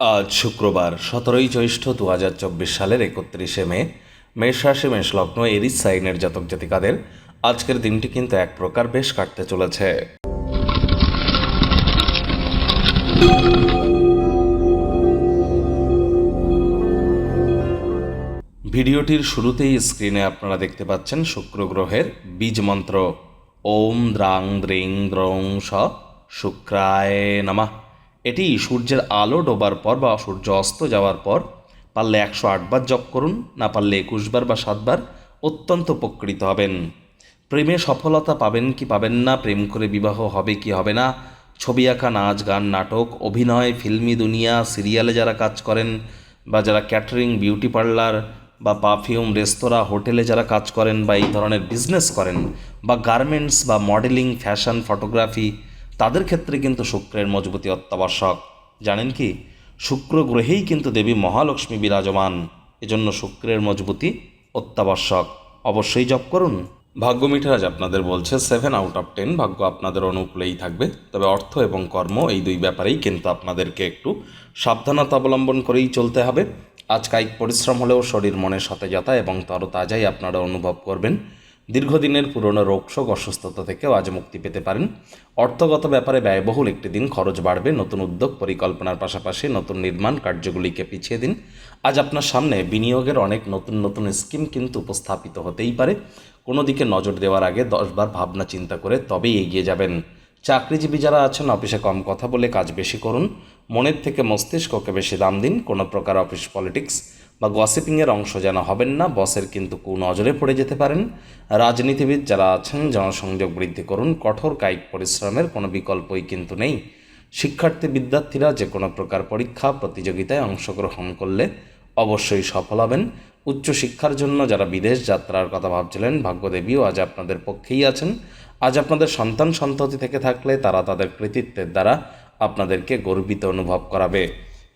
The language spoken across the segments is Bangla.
আজ শুক্রবার, সতেরোই জ্যৈষ্ঠ দু হাজার চব্বিশ সালের একত্রিশে মে, মেষ রাশি, মেষ লগ্ন এরিস সাইনের জাতক জাতিকাদের আজকের দিনটি কিন্তু এক প্রকার বেশ কাটতে চলেছে। ভিডিওটির শুরুতেই স্ক্রিনে আপনারা দেখতে পাচ্ছেন শুক্র গ্রহের বীজ মন্ত্র। ওম দ্রাং দ্রিং দ্রং শুক্রায় নামা। এটি সূর্যের আলো ডোবার পর বা সূর্য অস্ত যাওয়ার পর। পারলে একশো আটবার জপ করুন, না পারলে একুশবার বা সাতবার অত্যন্ত উপকৃত হবেন। প্রেমে সফলতা পাবেন কি পাবেন না, প্রেম করে বিবাহ হবে কি হবে না, ছবি আঁকা, নাচ, গান, নাটক, অভিনয়, ফিল্মি দুনিয়া, সিরিয়ালে যারা কাজ করেন বা যারা ক্যাটারিং, বিউটি পার্লার বা পারফিউম, রেস্তোরাঁ, হোটেলে যারা কাজ করেন বা এই ধরনের বিজনেস করেন বা গার্মেন্টস বা মডেলিং, ফ্যাশন, ফটোগ্রাফি তাদের ক্ষেত্রে কিন্তু শুক্রের মজবুতি অত্যাবশ্যক। জানেন কি? শুক্র গ্রহেই কিন্তু দেবী মহালক্ষ্মী বিরাজমান। এজন্য শুক্রের মজবুতি অত্যাবশ্যক। অবশ্যই জপ করুন। ভাগ্য মিঠারাজ আপনাদের বলছে সেভেন আউট অফ টেন ভাগ্য আপনাদের অনুকূলেই থাকবে। তবে অর্থ এবং কর্ম এই দুই ব্যাপারেই কিন্তু আপনাদেরকে একটু সাবধানতা অবলম্বন করেই চলতে হবে। আজ কায়িক পরিশ্রম হলেও শরীর মনে সতেজতা এবং তরতাজাই আপনারা অনুভব করবেন। দীর্ঘদিনের পুরনো রোগশোক অসুস্থতা থেকেও আজ মুক্তি পেতে পারেন। অর্থগত ব্যাপারে ব্যয়বহুল একটি দিন খরচ বাড়বে। নতুন উদ্যোগ, পরিকল্পনার পাশাপাশি নতুন নির্মাণ কার্যগুলিকে পিছিয়ে দিন। আজ আপনার সামনে বিনিয়োগের অনেক নতুন নতুন স্কিম কিন্তু উপস্থাপিত হতেই পারে। কোনো দিকে নজর দেওয়ার আগে দশবার ভাবনা চিন্তা করে তবেই এগিয়ে যাবেন। চাকরিজীবী যারা আছেন, অফিসে কম কথা বলে কাজ বেশি করুন। মনের থেকে মস্তিষ্ককে বেশি দাম দিন। কোনো প্রকার অফিস পলিটিক্স বা গসিপিংয়ের অংশ যেন হবেন না বসের কিন্তু কু নজরে পড়ে যেতে পারেন। রাজনীতিবিদ যারা আছেন, জনসংযোগ বৃদ্ধি করুন, কঠোর কায়িক পরিশ্রমের কোনো বিকল্পই কিন্তু নেই। শিক্ষার্থী, বিদ্যার্থীরা যে কোনো প্রকার পরীক্ষা, প্রতিযোগিতায় অংশগ্রহণ করলে অবশ্যই সফল হবেন। উচ্চশিক্ষার জন্য যারা বিদেশ যাত্রার কথা ভাবছিলেন ভাগ্যদেবীও আজ আপনাদের পক্ষেই আছেন। আজ আপনাদের সন্তান সন্ততি থেকে থাকলে তারা তাদের কৃতিত্বের দ্বারা আপনাদেরকে গর্বিত অনুভব করাবে।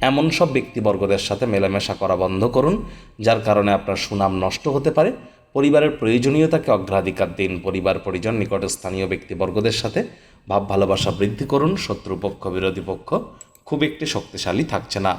এমন সব ব্যক্তিবর্গদের সাথে মেলামেশা করা বন্ধ করুন, যার কারণে আপনার সুনাম নষ্ট হতে পারে। পরিবারের প্রয়োজনীয়তাকে অগ্রাধিকার দিন, পরিবার পরিজন, নিকট স্থানীয় ব্যক্তিবর্গদের সাথে ভাব ভালোবাসা বৃদ্ধি করুন, শত্রুপক্ষ, বিরোধী পক্ষ খুব একটি শক্তিশালী থাকছে না।